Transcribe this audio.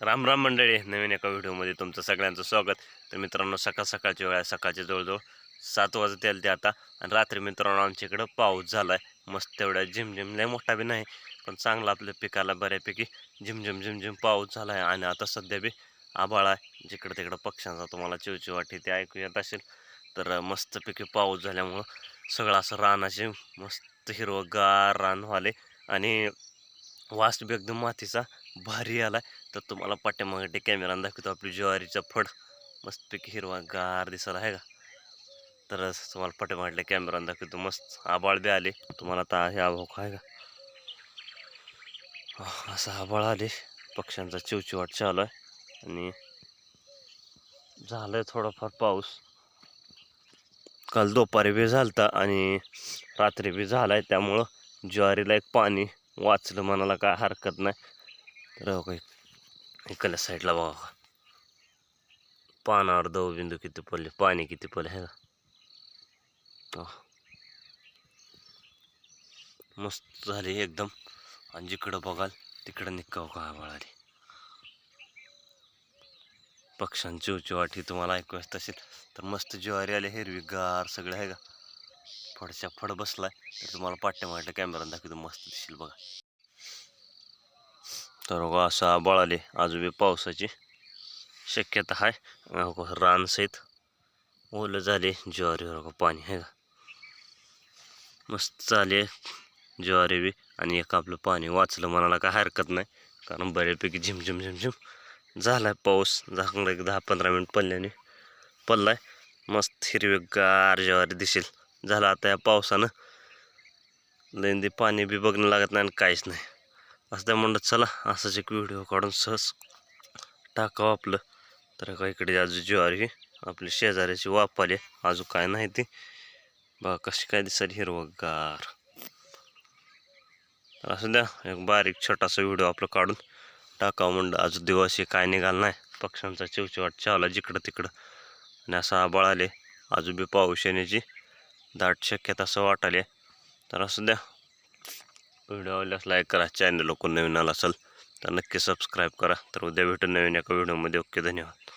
राम राम मंडळी नवीन एका व्हिडिओमध्ये तुमचं सगळ्यांचं स्वागत. तर मित्रांनो सकाळ सकाळची वेळ आहे. सकाळचे जवळजवळ सात वाजत येईल ते आता. आणि रात्री मित्रांनो आमच्या इकडं पाऊस झाला आहे मस्त तेवढ्या झिमझिम लय मोठा बी नाही पण चांगला आपल्या पिकाला बऱ्यापैकी झिमझिम झिमझिम पाऊस झाला आहे आणि आता सध्या बी आभाळ आहे. जिकडं तिकडं पक्ष्यांचा तुम्हाला चिवचिवाटी ते ऐकू येत असेल. तर मस्तपैकी पाऊस झाल्यामुळं सगळं असं रानाचे मस्त हिरवंगार रान व्हाले आणि वास बी एकदम मातीचा भारी आला तर तुम्हाला पाठ्यामागे कॅमेरानं दाखवतो आपली ज्वारीचा फड मस्तपैकी हिरवा गार दिसायला आहे का? तर तुम्हाला पाठ्यामागल्या कॅमेरानं दाखवतो. मस्त आबाळ बी आले. तुम्हाला आता हे आभाव आहे का? असं आबाळ आले. पक्ष्यांचा चिवचिवाट चालू आहे. आणि झालंय थोडाफार पाऊस. काल दुपारी बी झालता आणि रात्री बी झाला आहे त्यामुळं ज्वारीला एक पाणी वाचलं मनाला काय हरकत नाही. तर काही इकडल्या साईडला बघा. पानावर दव बिंदू किती पडले पाणी किती पडले हे का मस्त झाले एकदम. आणि जिकडं बघाल तिकडं निकाव का आली पक्ष्यांची उचवाटी तुम्हाला ऐकू येत तर मस्त ज्वारी आले हिरवीगार सगळं आहे का? फडच्या फड बसला तर तुम्हाला पाट्या मारल्या कॅमेरा दाखवतो मस्त दिसेल बघा. तर बघा असं आबाळ आले. पावसाची शक्यता आहे अहो, रान सहित ओलं झाले ज्वारीवर बघा पाणी आहे का? मस्त झाले ज्वारी बी आणि एक आपलं पाणी वाचलं म्हणाला काय हरकत नाही. कारण बऱ्यापैकी झिमझिम झिमझिम आहे पाऊस. झाकला एक दहा पंधरा मिनिट पडल्याने पडला आहे मस्त हिरवीगार ज्वारी दिसेल. झाला आता या पावसानं. लैंदी पाणी बी बघणं लागत नाही आणि काहीच नाही. असं त्या म्हणत चला असंच एक व्हिडिओ काढून सहज टाकावं आपलं. तर का इकडे अजून ज्वारी आपली शेजाऱ्याची वाप आली अजून काय नाही ती. बघा कशी काय दिसायली हिरवगार. तर असं द्या एक बारीक छोटासा व्हिडिओ आपलं काढून टाकावं म्हणलं. अजून दिवस हे काय निघाल नाही. पक्ष्यांचा चिवचिवाट चावला जिकडं तिकडं. आणि असं आबाळ आले. अजून बी पाऊस येण्याची. दाट शक्यता असं वाटाले तर असू द्या. व्हिडिओ आवडल्यास लाईक करा. चॅनल कोण नवीन आला असेल तर नक्की सबस्क्राईब करा. तर उद्या भेटून नवीन एका व्हिडिओमध्ये ओके धन्यवाद.